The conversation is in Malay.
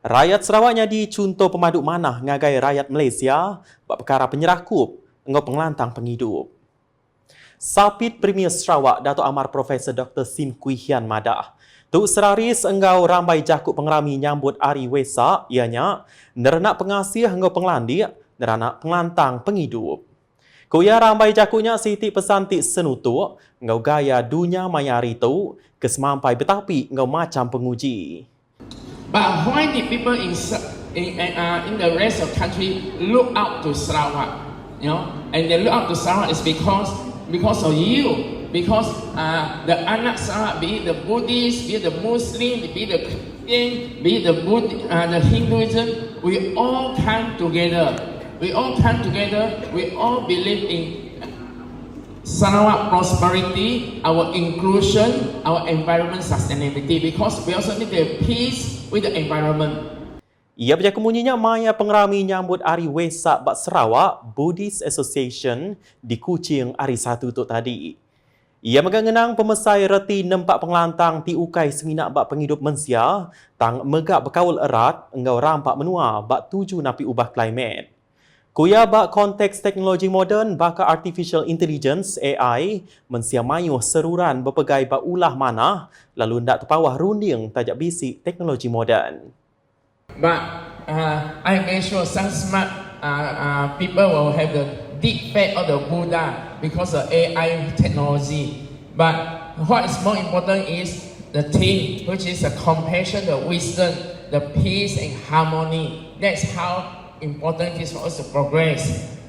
Rakyat Sarawaknya di contoh pemaduk manah ngagai rakyat Malaysia buat perkara penyerah kup ngau pengelantang penghidup. Sapit Premier Sarawak Datuk Amar Profesor Dr. Sim Kuihian Madah. Tuk Seraris enggau rambai jakut pengerami nyambut Ari Wesak ianya nerenak pengasih engau pengelandi nerenak pengelantang penghidup. Kuya rambai jakutnya Siti Pesantik Senutu engau gaya dunia mayari tu kesemampai betapi engau macam penguji. But why did people in in, uh, in the rest of country look out to Sarawak? You know, and they look out to Sarawak is because because of you, because uh, the anak Sarawak, be it the Buddhist, be it the Muslim, be it the Christian, be it the uh, the Hinduism, we all come together. We all come together. We all believe in Sarawak prosperity, our inclusion, our environment sustainability because we also need the peace with the environment. Ia berjaya maya pengerami nyambut Ari Wesak Bak Sarawak Buddhist Association di Kuching Ari Satu tu tadi. Ia mengenang pemesai reti nempak pengelantang ti ukai seminak bak penghidup mensia tang megak berkawal erat engau rampak menua bak tuju napi ubah klimat. Kuya bak konteks teknologi moden baka artificial intelligence AI mensia mayuh seruran berpegai bak ulah mana lalu ndak terpawah runding tajak bisik teknologi moden. But uh, I make sure some smart uh, uh, people will have the deep faith of the Buddha because of AI technology. But what is more important is the team, which is the compassion, the wisdom, the peace and harmony. That's how important is for us to progress.